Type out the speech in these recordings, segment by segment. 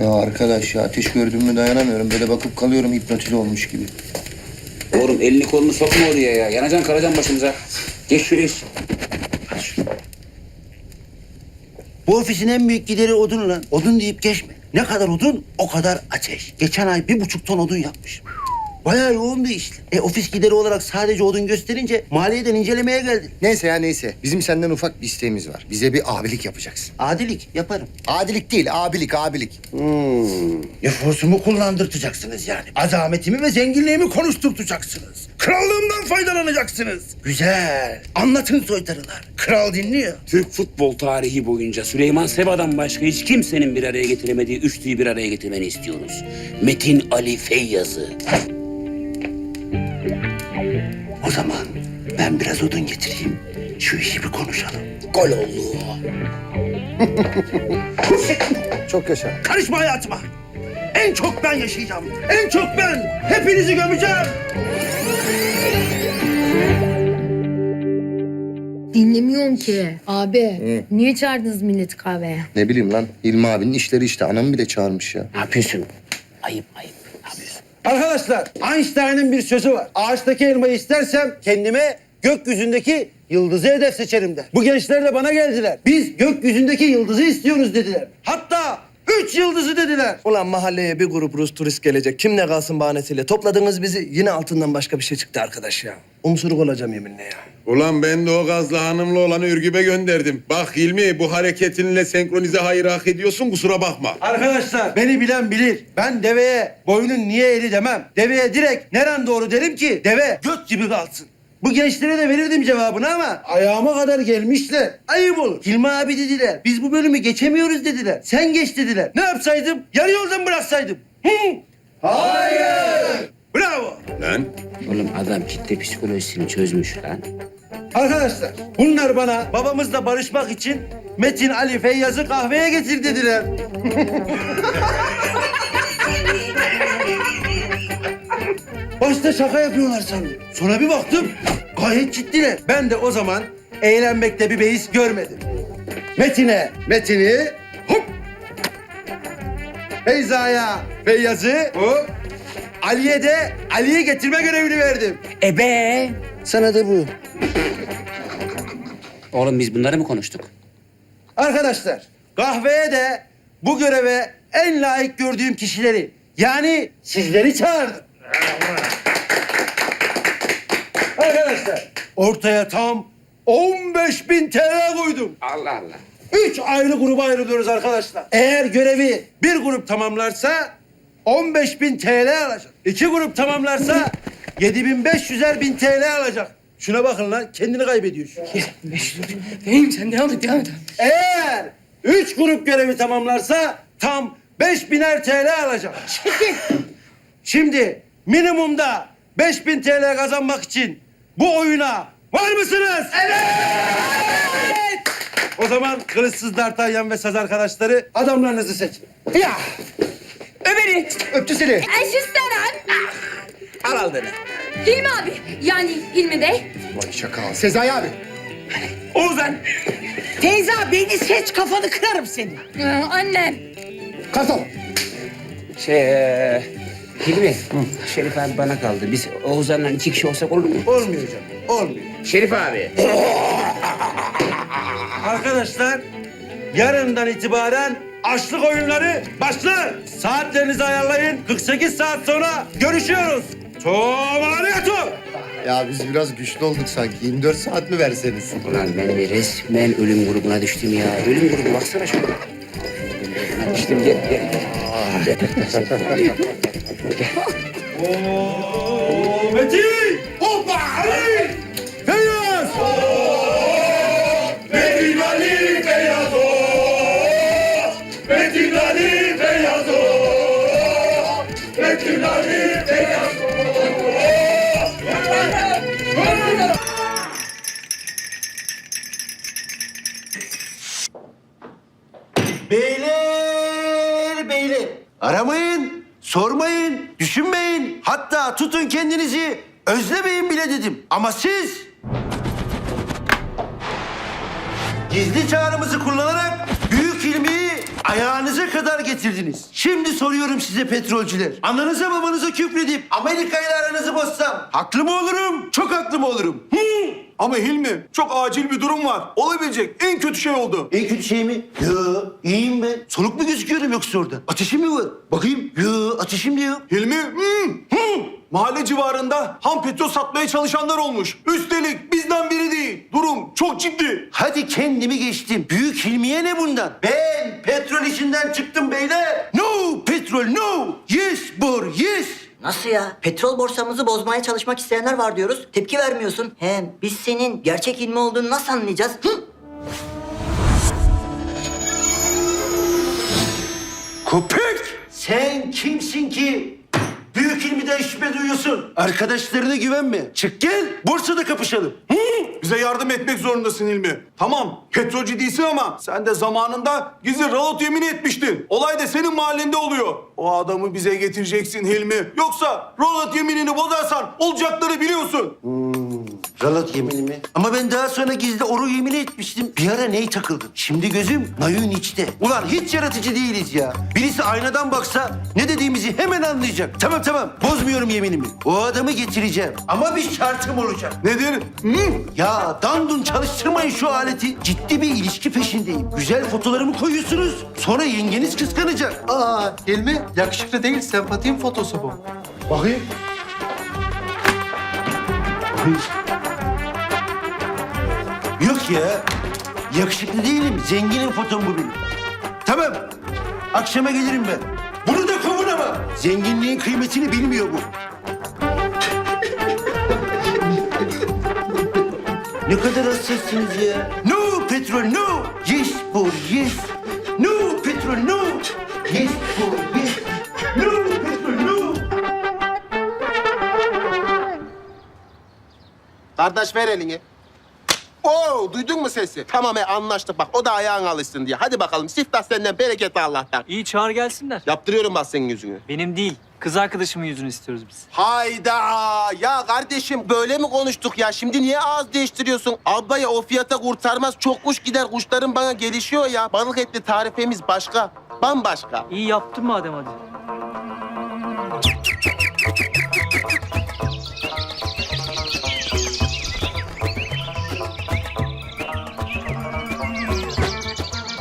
Ya arkadaş ya ateş gördüğümü dayanamıyorum. Böyle bakıp kalıyorum hipnotize olmuş gibi. Oğlum elini kolunu sokma oraya ya. Yanacaksın karacan başımıza. Geç şuraya. geç. Bu ofisin en büyük gideri odun lan. Odun deyip geçme. Ne kadar odun o kadar ateş. Geçen ay bir buçuk ton odun yapmış. Bayağı yoğun bir işti. E ofis gideri olarak sadece odun gösterince maliyeden incelemeye geldin. Neyse ya neyse. Bizim senden ufak bir isteğimiz var. Bize bir abilik yapacaksın. Adilik yaparım. Adilik değil, abilik, abilik. Hmm. Nüfusumu kullandırtacaksınız yani. Azametimi ve zenginliğimi konuşturtacaksınız. Krallığımdan faydalanacaksınız. Güzel. Anlatın soytarılar. Kral dinliyor. Türk futbol tarihi boyunca Süleyman Seba'dan başka hiç kimsenin bir araya getiremediği üçlüyü bir araya getirmeni istiyoruz. Metin Ali Feyyaz'ı. O zaman ben biraz odun getireyim. Şu işi bir konuşalım. Gol oldu. Çok yaşa. Karışma hayatıma. En çok ben yaşayacağım. En çok ben. Hepinizi gömeceğim. Dinlemiyorum ki. Abi niye çağırdınız milleti kahveye? Ne bileyim lan. İlmi abinin işleri işte. Anamı bile çağırmış ya. Ne yapıyorsun? Ayıp ayıp. Arkadaşlar Einstein'ın bir sözü var. Ağaçtaki elmayı istersem kendime gökyüzündeki yıldızı hedef seçerim der. Bu gençler de bana geldiler. Biz gökyüzündeki yıldızı istiyoruz dediler. Hatta üç yıldızı dediler. Ulan mahalleye bir grup Rus turist gelecek. Kim ne kalsın bahanesiyle. Topladınız bizi. Yine altından başka bir şey çıktı arkadaş ya. Umsuruk olacağım yeminle ya. Ulan ben de o gazlı hanımlı olanı Ürgüp'e gönderdim. Bak Hilmi bu hareketinle senkronize hayır hak ediyorsun kusura bakma. Arkadaşlar beni bilen bilir. Ben deveye boynun niye eli demem. Deveye direkt neren doğru derim ki deve göt gibi kalsın. Bu gençlere de verirdim cevabını ama ayağıma kadar gelmişler. Ayıp olur. Hilmi abi dediler. Biz bu bölümü geçemiyoruz dediler. Sen geç dediler. Ne yapsaydım? Yarı yoldan bıraksaydım. Hı? Hayır. Bravo. Lan Oğlum adam kitle psikolojisini çözmüş lan. Arkadaşlar bunlar bana babamızla barışmak için Metin Ali Feyyaz'ı kahveye getir dediler. Başta şaka yapıyorlar sandım. Sonra bir baktım gayet ciddiler. Ben de o zaman eğlenmekte bir beis görmedim. Metin'e Metin'i hop Feyza'ya Feyyaz'ı hop Ali'ye de Ali'yi getirme görevini verdim. Ebe. Sana da bu. Oğlum biz bunları mı konuştuk? Arkadaşlar kahveye de bu göreve en layık gördüğüm kişileri yani sizleri çağırdım. Arkadaşlar ortaya tam 15 bin TL koydum. Allah Allah. Üç ayrı gruba ayrılıyoruz arkadaşlar. Eğer görevi bir grup tamamlarsa 15 bin TL alacak. İki grup tamamlarsa 7500'er bin TL alacak. Şuna bakın lan kendini kaybediyor şu. Fehim sen devam et, devam et. Eğer üç grup görevi tamamlarsa tam 5000'er TL alacak. Şimdi minimumda 5000 TL kazanmak için bu oyuna var mısınız? Evet! O zaman kılıçsız D'Artagnan ve saz arkadaşları adamlarınızı seçin. Ya! Ömer'i! Öptü seni. Eşistaran. Al aldığını. Hilmi abi yani Hilmi Bey. Vay şaka. Sezai abi. Oğuzhan. Teyze beni seç kafanı kırarım seni. Ee, annem. Kartal. Şey, e, Hilmi, Şerif abi bana kaldı. Biz Oğuzhan'la iki kişi olsak olur mu? Olmuyor canım, olmuyor. Şerif abi. Arkadaşlar yarından itibaren açlık oyunları başlar. Saatlerinizi ayarlayın. 48 saat sonra görüşüyoruz. Tomariyatu. Ya biz biraz güçlü olduk sanki. 24 saat mi verseniz? Ulan ben de resmen ölüm grubuna düştüm ya. Ölüm grubu baksana şuna. Düştüm gel gel. Oo, Metin! Hoppa! Kendinizi, özlemeyin bile dedim. Ama siz... Gizli çağrımızı kullanarak Büyük ilmiyi ayağınıza kadar getirdiniz. Şimdi soruyorum size petrolcüler. Ananıza babanıza küfredip Amerika ile aranızı bozsam haklı mı olurum? Çok haklı mı olurum? Hı? Ama Hilmi çok acil bir durum var. Olabilecek en kötü şey oldu. En kötü şey mi? Yo, iyiyim ben. Soluk mu gözüküyorum yoksa orada? Ateşim mi var? Bakayım. Yo, ateşim de yok. Hilmi hmm, hmm. Mahalle civarında ham petrol satmaya çalışanlar olmuş. Üstelik bizden biri değil. Durum çok ciddi. Hadi kendimi geçtim. Büyük Hilmiye ne bundan? Ben petrol işinden çıktım beyler. No petrol no. Yes bor yes. Nasıl ya? Petrol borsamızı bozmaya çalışmak isteyenler var diyoruz. Tepki vermiyorsun. Hem biz senin gerçek ilmi olduğunu nasıl anlayacağız? Hı? Köpek! Sen kimsin ki? Büyük ilmiden şüphe duyuyorsun. Arkadaşlarına güvenme. Çık gel, borsada kapışalım. Hı? Bize yardım etmek zorundasın Hilmi. Tamam petrolcü değilsin ama sen de zamanında gizli ralot yemini etmiştin. Olay da senin mahallende oluyor. O adamı bize getireceksin Hilmi. Yoksa ralot yeminini bozarsan olacakları biliyorsun. Ralat yemini mi? Ama ben daha sonra gizli oru yemini etmiştim. Bir ara ney takıldım. Şimdi gözüm nayın içte. Ulan hiç yaratıcı değiliz ya. Birisi aynadan baksa ne dediğimizi hemen anlayacak. Tamam tamam bozmuyorum yeminimi. O adamı getireceğim. Ama bir şartım olacak. Nedir? Hmm. Ya dandun çalıştırmayın şu aleti. Ciddi bir ilişki peşindeyim. Güzel fotolarımı koyuyorsunuz. Sonra yengeniz kıskanacak. Aa Hilmi yakışıklı değil sempatim fotosu bu. Bakayım. Yok ya. Yakışıklı değilim. Zenginim fotom bu benim. Tamam. Akşama gelirim ben. Bunu da kovun ama. Zenginliğin kıymetini bilmiyor bu. ne kadar hassasınız ya. No petrol no. Yes for yes. No petrol no. Yes for yes. No Kardeş ver elini. Oo duydun mu sesi? Tamam he, anlaştık bak o da ayağın alışsın diye. Hadi bakalım siftah senden bereket Allah'tan. İyi çağır gelsinler. Yaptırıyorum bak senin yüzünü. Benim değil. Kız arkadaşımın yüzünü istiyoruz biz. Hayda ya kardeşim böyle mi konuştuk ya? Şimdi niye ağız değiştiriyorsun? Ablaya o fiyata kurtarmaz. Çok kuş gider kuşların bana gelişiyor ya. Balık etli tarifemiz başka. Bambaşka. İyi yaptın madem hadi.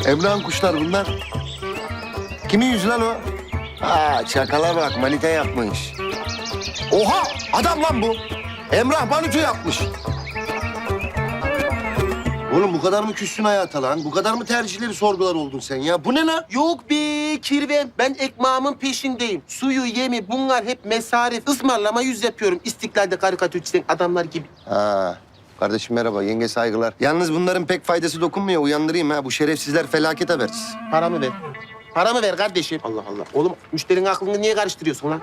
Emrah'ın kuşlar bunlar. Kimin yüzü lan o? Aa çakala bak manita yapmış. Oha adam lan bu. Emrah manita yapmış. Oğlum bu kadar mı küssün hayata lan? Bu kadar mı tercihleri sorgular oldun sen ya? Bu ne lan? Yok be kirven. Ben ekmağımın peşindeyim. Suyu, yemi bunlar hep mesarif. Ismarlama yüz yapıyorum. İstiklalde karikatür çizen adamlar gibi. Ha. Kardeşim merhaba, yenge saygılar. Yalnız bunların pek faydası dokunmuyor. Uyandırayım ha. Bu şerefsizler felaket habersiz. Paramı ver. Paramı ver kardeşim. Allah Allah. Oğlum müşterinin aklını niye karıştırıyorsun lan?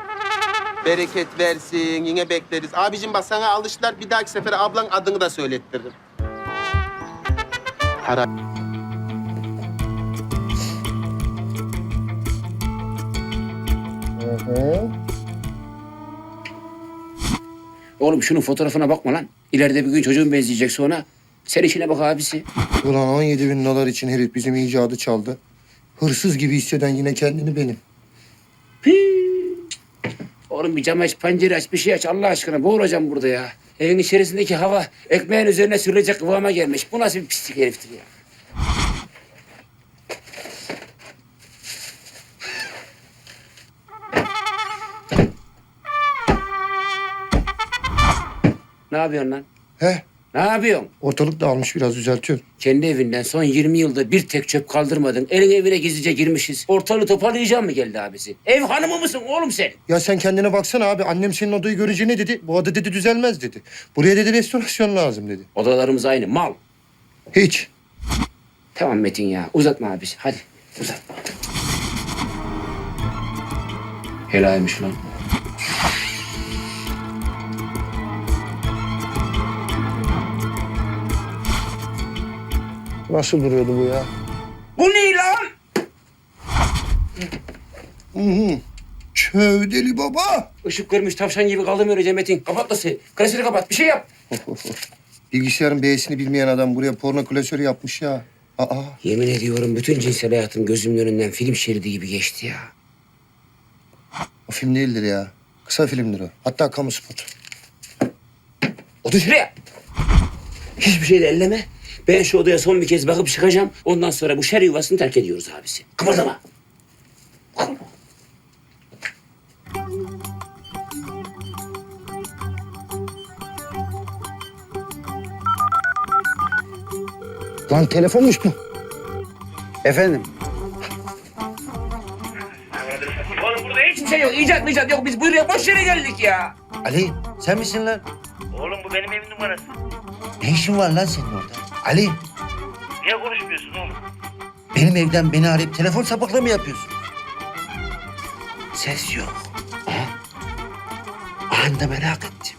Bereket versin, yine bekleriz. Abicim bak sana alıştılar. Bir dahaki sefere ablan adını da söylettiririm. Para. Oğlum şunun fotoğrafına bakma lan. İleride bir gün çocuğun benzeyecek sonra. Sen işine bak abisi. Ulan 17 bin dolar için herif bizim icadı çaldı. Hırsız gibi hisseden yine kendini benim. Oğlum bir cam aç, pencere aç, bir şey aç Allah aşkına. Boğulacağım burada ya. Evin içerisindeki hava ekmeğin üzerine sürülecek kıvama gelmiş. Bu nasıl bir pislik heriftir ya? Ne yapıyorsun lan? He, Ne yapıyorsun? ortalık dağılmış biraz düzeltiyorum. Kendi evinden son 20 yılda bir tek çöp kaldırmadın. Elin evine gizlice girmişiz. Ortalığı toparlayacağım mı geldi abisi? Ev hanımı mısın oğlum sen? Ya sen kendine baksana abi. Annem senin odayı görünce ne dedi? Bu oda dedi düzelmez dedi. Buraya dedi restorasyon lazım dedi. Odalarımız aynı mal. Hiç. Tamam Metin ya uzatma abisi hadi uzatma. Helalmiş lan. Nasıl duruyordu bu ya? Bu ne lan? Çövdeli baba. Işık görmüş tavşan gibi kaldım öylece Metin. Kapat nasıl? Klasörü kapat bir şey yap. Bilgisayarın B'sini bilmeyen adam buraya porno klasörü yapmış ya. Aa, Yemin ediyorum bütün cinsel hayatım gözümün önünden film şeridi gibi geçti ya. o film değildir ya. Kısa filmdir o. Hatta kamu spotu. Otur şuraya. Hiçbir şey de elleme. Ben şu odaya son bir kez bakıp çıkacağım. Ondan sonra bu şer yuvasını terk ediyoruz abisi. Kıpırdama. Lan telefonmuş bu. Efendim? Oğlum burada hiçbir şey yok. İcat mı icat yok. Biz buraya boş yere geldik ya. Ali sen misin lan? Oğlum bu benim evim numarası. Ne işin var lan senin orada? Ali Niye konuşmuyorsun oğlum? benim evden beni arayıp telefon sapıklığı mı yapıyorsun? Ses yok. Anda merak ettim.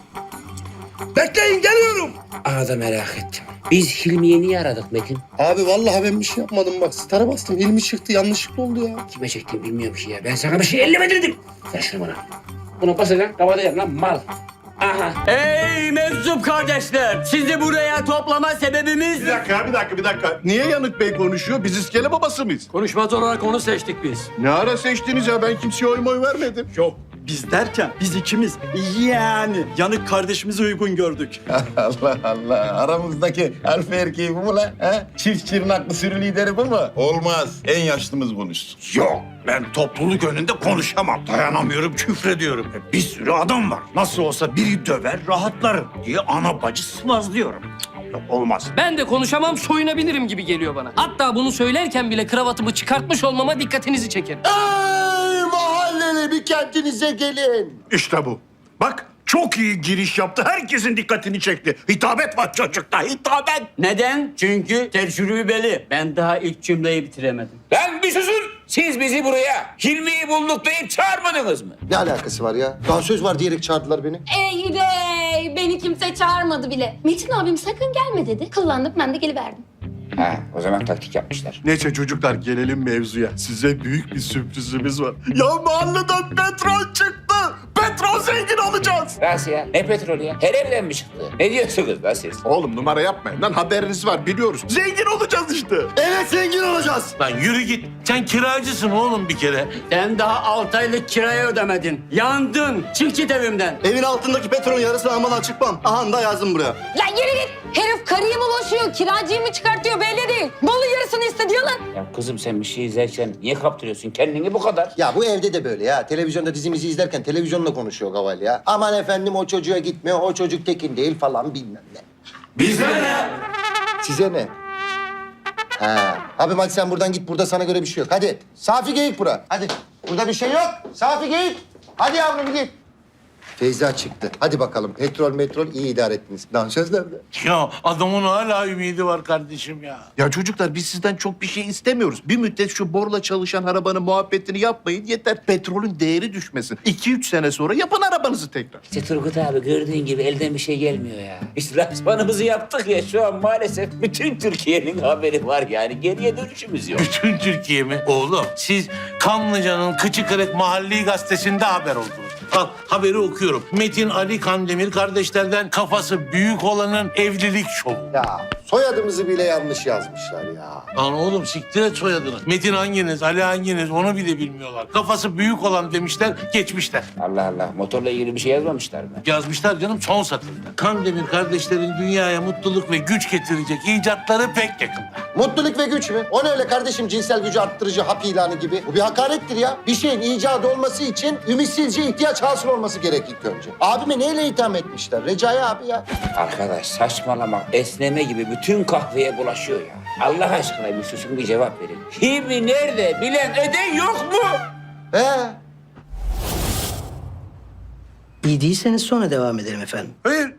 Bekleyin geliyorum. Aa da merak ettim. Biz Hilmi'yi niye aradık Metin? Abi vallahi ben bir şey yapmadım bak. Star'a bastım. Hilmi çıktı. Yanlışlıkla oldu ya. Kime çektim bilmiyorum ki ya. Ben sana bir şey elleme dedim. Ver şunu bana. Bunu basacaksın, kapatacaksın lan mal. Aha. Ey meczup kardeşler! Sizi buraya toplama sebebimiz... Bir dakika, bir dakika, bir dakika. Niye Yanık Bey konuşuyor? Biz iskele babası mıyız? Konuşmaz olarak onu seçtik biz. Ne ara seçtiniz ya? Ben kimseye oy moy vermedim. Yok biz derken biz ikimiz yani yanık kardeşimizi uygun gördük. Allah Allah. Aramızdaki alfa erkeği bu mu lan? He? Çift çırnaklı sürü lideri bu mu? Olmaz. En yaşlımız konuşsun. Yok ben topluluk önünde konuşamam. Dayanamıyorum küfrediyorum. Bir sürü adam var. Nasıl olsa biri döver rahatlarım diye ana bacı sıvazlıyorum. Cık, Yok olmaz. Ben de konuşamam, soyunabilirim gibi geliyor bana. Hatta bunu söylerken bile kravatımı çıkartmış olmama dikkatinizi çekerim. Ey bir kendinize gelin. İşte bu. Bak çok iyi giriş yaptı. Herkesin dikkatini çekti. Hitabet var çocukta hitabet. Neden? Çünkü tecrübeli. Ben daha ilk cümleyi bitiremedim. Lan bir susun. Siz bizi buraya Hilmi'yi bulduk deyip çağırmadınız mı? Ne alakası var ya? Daha söz var diyerek çağırdılar beni. Ey bey beni kimse çağırmadı bile. Metin abim sakın gelme dedi. Kıllandık ben de geliverdim. Ha, o zaman taktik yapmışlar. Neyse çocuklar gelelim mevzuya. Size büyük bir sürprizimiz var. Ya mahalleden petrol çıktı. Petrol zengin olacağız. Nasıl ya? Ne petrolü ya? Her evden mi çıktı? Ne diyorsunuz lan siz? Oğlum numara yapmayın lan haberiniz var biliyoruz. Zengin olacağız işte. Evet zengin olacağız. Lan yürü git. Sen kiracısın oğlum bir kere. Sen daha altı aylık kirayı ödemedin. Yandın. Çık git evimden. Evin altındaki petrolün yarısını almadan çıkmam. Aha da yazdım buraya. Lan yürü git. Herif karıyı mı boşuyor, kiracıyı mı çıkartıyor belli değil. Malı yarısını istediyor lan. Ya kızım sen bir şey izlerken niye kaptırıyorsun kendini bu kadar? Ya bu evde de böyle ya. Televizyonda dizimizi izlerken televizyonla konuşuyor Gaval ya. Aman efendim o çocuğa gitme, o çocuk tekin değil falan bilmem ne. Bize ne? Size ne? Ha. Abim hadi sen buradan git. Burada sana göre bir şey yok. Hadi. Safi geyik bura. Hadi. Burada bir şey yok. Safi geyik. Hadi yavrum git. Feyza çıktı. Hadi bakalım. Petrol metrol iyi idare ettiniz. Dansöz nerede? Ya adamın hala ümidi var kardeşim ya. Ya çocuklar biz sizden çok bir şey istemiyoruz. Bir müddet şu borla çalışan arabanın muhabbetini yapmayın. Yeter petrolün değeri düşmesin. 2-3 sene sonra yapın arabanızı tekrar. İşte Turgut abi gördüğün gibi elden bir şey gelmiyor ya. Biz lansmanımızı yaptık ya şu an maalesef bütün Türkiye'nin haberi var yani. Geriye dönüşümüz yok. Bütün Türkiye mi? Oğlum siz Kanlıca'nın Kıçı Kırık Mahalli Gazetesi'nde haber oldunuz. Al haberi okuyorum. Metin Ali Kandemir kardeşlerden kafası büyük olanın evlilik şovu. Ya soyadımızı bile yanlış yazmışlar ya. Lan oğlum siktir et soyadını. Metin hanginiz, Ali hanginiz onu bile bilmiyorlar. Kafası büyük olan demişler, geçmişler. Allah Allah motorla ilgili bir şey yazmamışlar mı? Yazmışlar canım son satırda. Kandemir kardeşlerin dünyaya mutluluk ve güç getirecek icatları pek yakında. Mutluluk ve güç mü? O ne öyle kardeşim cinsel gücü arttırıcı hap ilanı gibi? Bu bir hakarettir ya. Bir şeyin icadı olması için ümitsizce ihtiyaç hasıl olması gerek ilk önce. Abime neyle itham etmişler? Recai abi ya. Arkadaş saçmalama esneme gibi bütün kahveye bulaşıyor ya. Allah aşkına bir susun bir cevap verin. Hilmi nerede? Bilen eden yok mu? He. İyi değilseniz sonra devam edelim efendim. Hayır.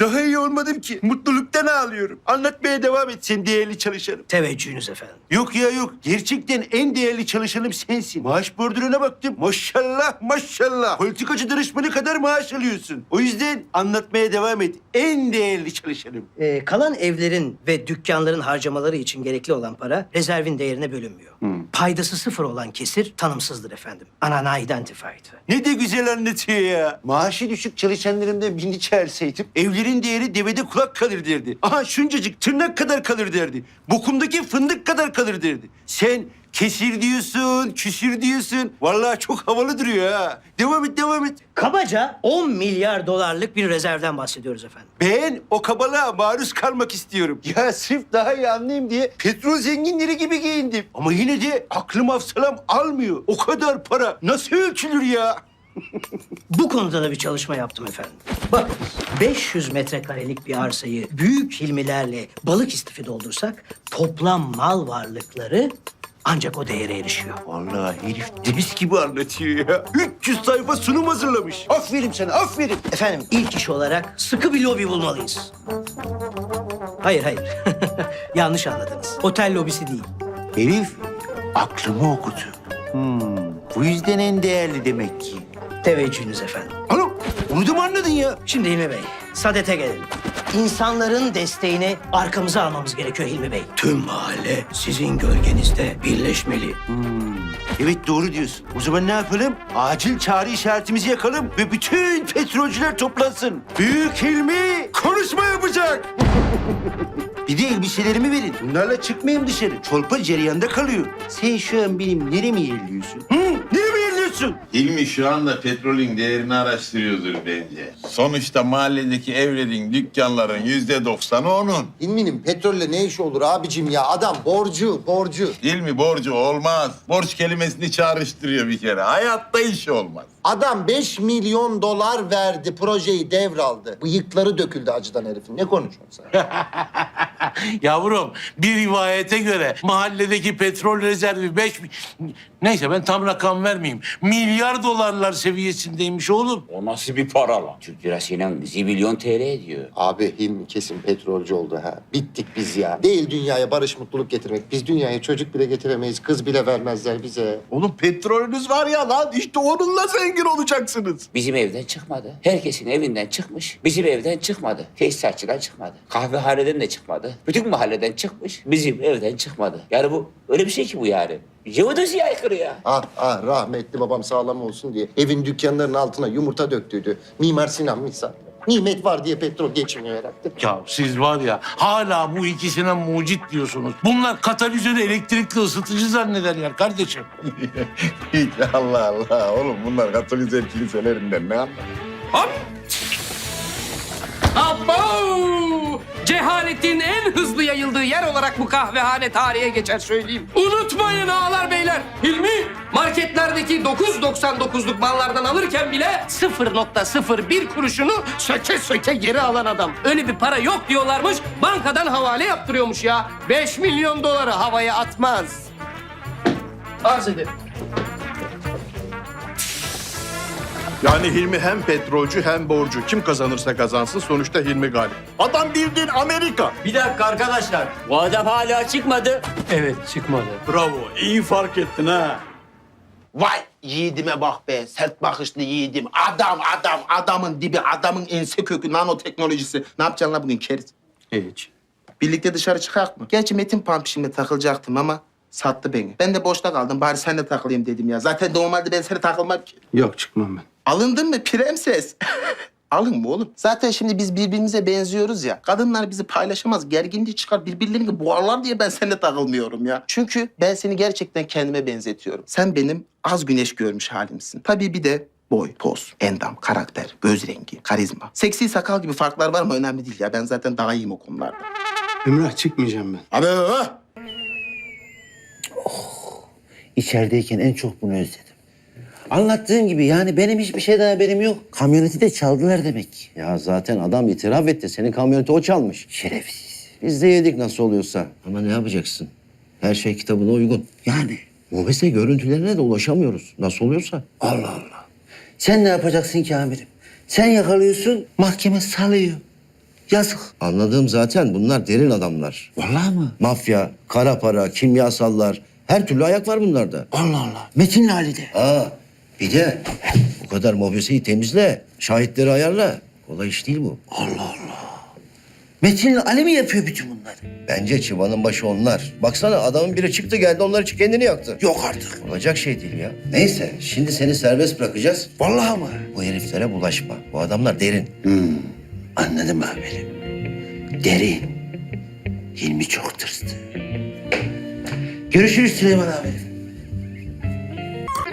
Daha iyi olmadım ki. Mutluluktan ağlıyorum. Anlatmaya devam et sen değerli çalışanım. Teveccühünüz efendim. Yok ya yok. Gerçekten en değerli çalışanım sensin. Maaş bordürüne baktım. Maşallah maşallah. Politikacı danışmanı kadar maaş alıyorsun. O yüzden anlatmaya devam et. En değerli çalışanım. Ee, kalan evlerin ve dükkanların harcamaları için gerekli olan para rezervin değerine bölünmüyor. Paydası sıfır olan kesir tanımsızdır efendim. Unidentified. Ne de güzel anlatıyor ya. Maaşı düşük çalışanlarımdan birini çağırsaydım evleri Demirin değeri devede kulak kalır derdi. Aha şuncacık tırnak kadar kalır derdi. Bokumdaki fındık kadar kalır derdi. Sen kesir diyorsun, küsür diyorsun. Vallahi çok havalı duruyor ha. Devam et, devam et. Kabaca 10 milyar dolarlık bir rezervden bahsediyoruz efendim. Ben o kabalığa maruz kalmak istiyorum. Ya sırf daha iyi anlayayım diye petrol zenginleri gibi giyindim. Ama yine de aklım hafsalam almıyor. O kadar para nasıl ölçülür ya? Bu konuda da bir çalışma yaptım efendim. Bak 500 metrekarelik bir arsayı büyük hilmilerle balık istifi doldursak toplam mal varlıkları ancak o değere erişiyor. Vallahi herif deniz gibi anlatıyor ya. 300 sayfa sunum hazırlamış. Aferin sana, aferin. Efendim ilk iş olarak sıkı bir lobi bulmalıyız. Hayır hayır. Yanlış anladınız. Otel lobisi değil. Herif aklımı okudu. Hmm, bu yüzden en değerli demek ki. Teveccühünüz efendim. Hanım, onu da mı anladın ya? Şimdi Hilmi Bey, Sadet'e gelelim. İnsanların desteğini arkamıza almamız gerekiyor Hilmi Bey. Tüm mahalle sizin gölgenizde birleşmeli. Evet doğru diyorsun. O zaman ne yapalım? Acil çağrı işaretimizi yakalım ve bütün petrolcüler toplansın. Büyük Hilmi konuşma yapacak. Bir de elbiselerimi verin. Bunlarla çıkmayayım dışarı. Çolpa cereyanda kalıyor. Sen şu an benim neremi yerliyorsun? Hı? Neremi yerliyorsun? Hilmi şu anda petrolün değerini araştırıyordur bence. Sonuçta mahalledeki evlerin, dükkanların yüzde doksanı onun. İlminin petrolle ne işi olur abicim ya? Adam borcu, borcu. Hilmi borcu olmaz. Borç kelimesini çağrıştırıyor bir kere. Hayatta iş olmaz. Adam 5 milyon dolar verdi, projeyi devraldı. Bıyıkları döküldü acıdan herifin. Ne konuşuyorsun sen? Yavrum bir rivayete göre mahalledeki petrol rezervi 5 Neyse ben tam rakam vermeyeyim. Milyar dolarlar seviyesindeymiş oğlum. O nasıl bir para lan? Türk lirasıyla zibilyon TL ediyor. Abi Hilmi kesin petrolcü oldu ha. Bittik biz ya. Değil dünyaya barış mutluluk getirmek. Biz dünyaya çocuk bile getiremeyiz. Kız bile vermezler bize. Oğlum petrolünüz var ya lan işte onunla zengin olacaksınız. Bizim evden çıkmadı. Herkesin evinden çıkmış. Bizim evden çıkmadı. Tesisatçıdan çıkmadı. Kahvehaneden de çıkmadı. Bütün mahalleden çıkmış. Bizim evden çıkmadı. Yani bu öyle bir şey ki bu yani. Jeodesiye aykırı ya. Ah ah rahmetli babam sağlam olsun diye evin dükkanlarının altına yumurta döktüydü. Mimar Sinan misal. Nimet var diye petrol geçmiyor herhalde. Ya siz var ya hala bu ikisine mucit diyorsunuz. Bunlar katalizörü elektrikli ısıtıcı zannederler kardeşim. Allah Allah. Oğlum bunlar Katolik kiliselerinden ne anlar? Abo! Cehaletin en hızlı yayıldığı yer olarak bu kahvehane tarihe geçer söyleyeyim. Unutmayın ağalar beyler. Hilmi marketlerdeki 9.99'luk mallardan alırken bile 0.01 kuruşunu söke söke geri alan adam. Öyle bir para yok diyorlarmış. Bankadan havale yaptırıyormuş ya. 5 milyon doları havaya atmaz. Arz ederim. Yani Hilmi hem petrolcü hem borcu. Kim kazanırsa kazansın sonuçta Hilmi galip. Adam bildiğin Amerika. Bir dakika arkadaşlar. Bu adam hala çıkmadı. Evet çıkmadı. Bravo iyi fark ettin ha. Vay yiğidime bak be. Sert bakışlı yiğidim. Adam adam adamın dibi adamın ense kökü nanoteknolojisi. Ne yapacaksın lan bugün keriz? Hiç. Birlikte dışarı çıkak mı? Gerçi Metin Pump şimdi takılacaktım ama sattı beni. Ben de boşta kaldım. Bari sen de takılayım dedim ya. Zaten normalde ben seni takılmam ki. Yok çıkmam ben. Alındın mı prenses? Alın mı oğlum? Zaten şimdi biz birbirimize benziyoruz ya. Kadınlar bizi paylaşamaz, gerginliği çıkar, birbirlerini boğarlar diye ben seninle takılmıyorum ya. Çünkü ben seni gerçekten kendime benzetiyorum. Sen benim az güneş görmüş halimsin. Tabii bir de boy, poz, endam, karakter, göz rengi, karizma. Seksi sakal gibi farklar var ama önemli değil ya. Ben zaten daha iyiyim o konularda. Emrah çıkmayacağım ben. Abi ha? İçerideyken en çok bunu özledim. Anlattığım gibi yani benim hiçbir şeyden haberim yok. Kamyoneti de çaldılar demek. Ya zaten adam itiraf etti. Senin kamyoneti o çalmış. Şerefsiz. Biz de yedik nasıl oluyorsa. Ama ne yapacaksın? Her şey kitabına uygun. Yani Mobese görüntülerine de ulaşamıyoruz. Nasıl oluyorsa. Allah Allah. Sen ne yapacaksın ki amirim? Sen yakalıyorsun, mahkeme salıyor. Yazık. Anladığım zaten bunlar derin adamlar. Vallahi mı? Mafya, kara para, kimyasallar. Her türlü ayak var bunlarda. Allah Allah. Metin Ali de. Aa, bir de bu kadar mobeseyi temizle. Şahitleri ayarla. Kolay iş değil bu. Allah Allah. Metin Ali mi yapıyor bütün bunları? Bence çıvanın başı onlar. Baksana adamın biri çıktı geldi onlar için kendini yaktı. Yok artık. Olacak şey değil ya. Neyse şimdi seni serbest bırakacağız. Vallahi mı? Bu heriflere bulaşma. Bu adamlar derin. Anladım amirim. Derin. Hilmi çok tırstı. Görüşürüz Süleyman amirim.